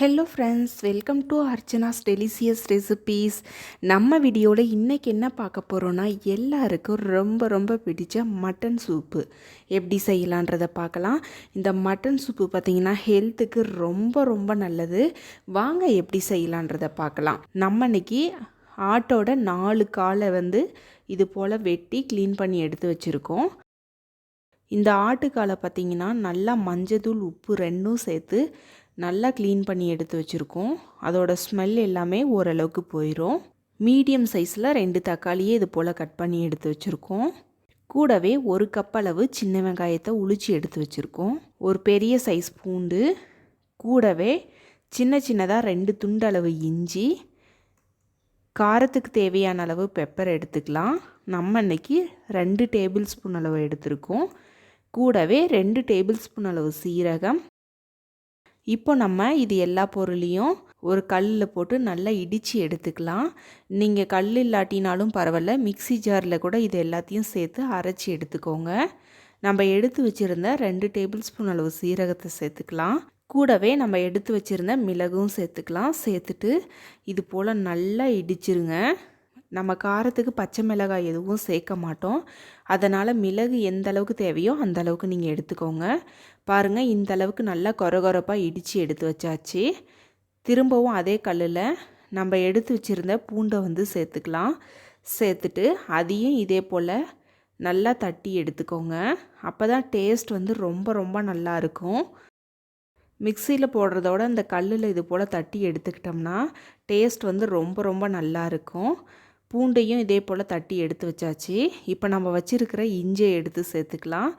Hello friends welcome to Archana's delicious recipes நம்ம வீடியோவில் இன்றைக்கி என்ன பார்க்க போகிறோன்னா எல்லாருக்கும் ரொம்ப ரொம்ப பிடிச்ச மட்டன் சூப்பு எப்படி செய்யலான்றதை பார்க்கலாம். இந்த மட்டன் சூப்பு பார்த்திங்கன்னா ஹெல்த்துக்கு ரொம்ப ரொம்ப நல்லது. வாங்க எப்படி செய்யலான்றதை பார்க்கலாம். நம்ம இன்னைக்கு ஆட்டோட நாலு காலை வந்து இது போல் வெட்டி க்ளீன் பண்ணி எடுத்து வச்சுருக்கோம். இந்த ஆட்டுக்காலை பார்த்திங்கன்னா நல்லா மஞ்சத்தூள் உப்பு ரெண்டும் சேர்த்து நல்லா க்ளீன் பண்ணி எடுத்து வச்சுருக்கோம். அதோட ஸ்மெல் எல்லாமே ஓரளவுக்கு போயிடும் மீடியம் சைஸில் ரெண்டு தக்காளியே இது போல் கட் பண்ணி எடுத்து வச்சுருக்கோம். கூடவே ஒரு கப் அளவு சின்ன வெங்காயத்தை உளிச்சு எடுத்து வச்சுருக்கோம். ஒரு பெரிய சைஸ் பூண்டு கூடவே சின்ன சின்னதாக ரெண்டு துண்டு அளவு இஞ்சி காரத்துக்கு தேவையான அளவு பெப்பர் எடுத்துக்கலாம். நம்ம இன்றைக்கி ரெண்டு டேபிள் ஸ்பூன் அளவு எடுத்திருக்கோம். கூடவே ரெண்டு டேபிள் ஸ்பூன் அளவு சீரகம் இப்போ நம்ம இது எல்லா பொருளையும் ஒரு கல்லில் போட்டு நல்லா இடித்து எடுத்துக்கலாம். நீங்கள் கல் இல்லாட்டினாலும் பரவாயில்ல மிக்சி ஜாரில் கூட இது எல்லாத்தையும் சேர்த்து அரைச்சி எடுத்துக்கோங்க. நம்ம எடுத்து வச்சுருந்த ரெண்டு டேபிள் ஸ்பூன் அளவு சீரகத்தை சேர்த்துக்கலாம். கூடவே நம்ம எடுத்து வச்சுருந்த மிளகும் சேர்த்துக்கலாம். சேர்த்துட்டு இது போல் நல்லா இடிச்சிருங்க. நம்ம காரத்துக்கு பச்சை மிளகாய் எதுவும் சேர்க்க மாட்டோம். அதனால் மிளகு எந்த அளவுக்கு தேவையோ அந்த அளவுக்கு நீங்கள் எடுத்துக்கோங்க. பாருங்கள் இந்த அளவுக்கு நல்லா கொரகொரப்பாக இடித்து எடுத்து வச்சாச்சு. திரும்பவும் அதே கல்லில் நம்ம எடுத்து வச்சுருந்த பூண்டை வந்து சேர்த்துக்கலாம். சேர்த்துட்டு அதையும் இதே போல் நல்லா தட்டி எடுத்துக்கோங்க. அப்போ தான் டேஸ்ட் வந்து ரொம்ப ரொம்ப நல்லா இருக்கும். மிக்சியில் போடுறதோட அந்த கல்லில் இது போல் தட்டி எடுத்துக்கிட்டோம்னா டேஸ்ட் வந்து ரொம்ப ரொம்ப நல்லா இருக்கும். பூண்டையும் இதே போல் தட்டி எடுத்து வச்சாச்சு. இப்போ நம்ம வச்சுருக்கிற இஞ்சியை எடுத்து சேர்த்துக்கலாம்.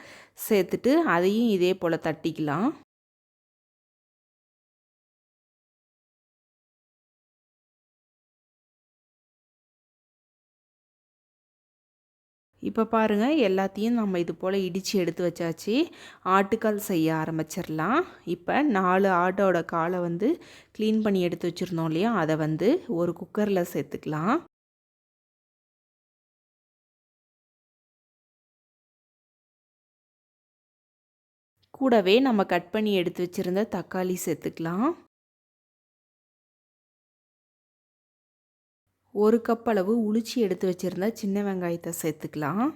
சேர்த்துட்டு அதையும் இதே போல் தட்டிக்கலாம். இப்போ பாருங்கள் எல்லாத்தையும் நம்ம இது போல் இடித்து எடுத்து வச்சாச்சு. ஆட்டுக்கால் செய்ய ஆரம்பிச்சிடலாம். இப்போ நாலு ஆட்டோட காலை வந்து க்ளீன் பண்ணி எடுத்து வச்சுருந்தோம் இல்லையா? அதை வந்து ஒரு குக்கரில் சேர்த்துக்கலாம். கூடவே நம்ம கட் பண்ணி எடுத்து வச்சுருந்த தக்காளி சேர்த்துக்கலாம். ஒரு கப் அளவு உளிச்சி எடுத்து வச்சுருந்த சின்ன வெங்காயத்தை சேர்த்துக்கலாம்.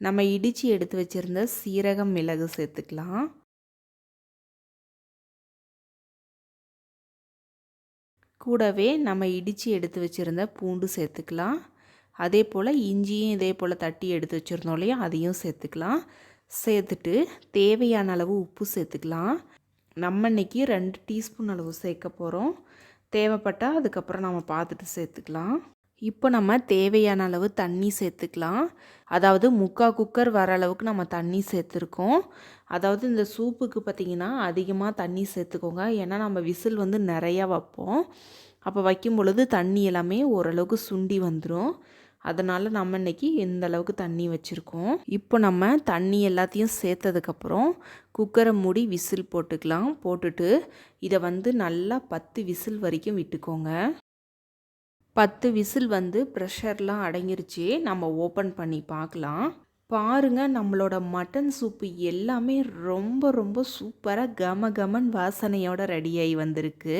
நம்ம இடித்து எடுத்து வச்சுருந்த சீரகம் மிளகு சேர்த்துக்கலாம். கூடவே நம்ம இடித்து எடுத்து வச்சுருந்த பூண்டு சேர்த்துக்கலாம். அதே போல் இஞ்சியும் இதே போல் தட்டி எடுத்து வச்சுருந்தோம் இல்லையா? அதையும் சேர்த்துக்கலாம். சேர்த்துட்டு தேவையான அளவு உப்பு சேர்த்துக்கலாம். நம்ம இன்றைக்கி ரெண்டு டீஸ்பூன் அளவு சேர்க்க போகிறோம் தேவைப்பட்டால் அதுக்கப்புறம் நம்ம பார்த்துட்டு சேர்த்துக்கலாம். இப்போ நம்ம தேவையான அளவு தண்ணி சேர்த்துக்கலாம். அதாவது முக்கால் குக்கர் வர அளவுக்கு நம்ம தண்ணி சேர்த்துருக்கோம். அதாவது இந்த சூப்புக்கு பார்த்திங்கன்னா அதிகமாக தண்ணி சேர்த்துக்கோங்க. ஏன்னா நம்ம விசில் வந்து நிறையா வைப்போம். அப்போ வைக்கும் பொழுது தண்ணி எல்லாமே ஓரளவுக்கு சுண்டி வந்துடும் அதனால் நம்ம இன்றைக்கி இந்த அளவுக்கு தண்ணி வச்சுருக்கோம். இப்போ நம்ம தண்ணி எல்லாத்தையும் சேர்த்ததுக்கப்புறம் குக்கரை மூடி விசில் போட்டுக்கலாம். போட்டுட்டு இதை வந்து நல்லா பத்து விசில் வரைக்கும் விட்டுக்கோங்க. பத்து விசில் வந்து ப்ரெஷர்லாம் அடங்கிருச்சு. நம்ம ஓப்பன் பண்ணி பார்க்கலாம். பாருங்கள் நம்மளோட மட்டன் சூப்பு எல்லாமே ரொம்ப ரொம்ப சூப்பராக கம கமன் வாசனையோட ரெடியாகி வந்திருக்கு.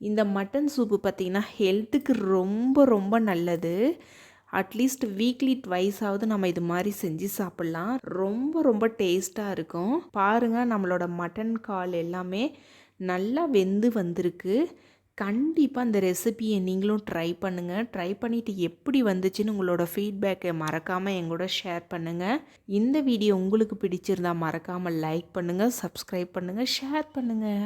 இந்த மட்டன் சூப்பு பார்த்திங்கன்னா ஹெல்த்துக்கு ரொம்ப ரொம்ப நல்லது. அட்லீஸ்ட் வீக்லி ட்வைஸாவது நம்ம இது மாதிரி செஞ்சு சாப்பிட்லாம். ரொம்ப ரொம்ப டேஸ்ட்டாக இருக்கும். பாருங்கள் நம்மளோட மட்டன் கால் எல்லாமே நல்லா வெந்து வந்திருக்கு. கண்டிப்பாக அந்த ரெசிபியை நீங்களும் ட்ரை பண்ணுங்கள் ட்ரை பண்ணிவிட்டு எப்படி வந்துச்சுன்னு உங்களோட ஃபீட்பேக்கை மறக்காமல் எங்கூட ஷேர் பண்ணுங்கள் இந்த வீடியோ உங்களுக்கு பிடிச்சிருந்தா மறக்காமல் லைக் பண்ணுங்கள் சப்ஸ்கிரைப் பண்ணுங்கள் ஷேர் பண்ணுங்கள்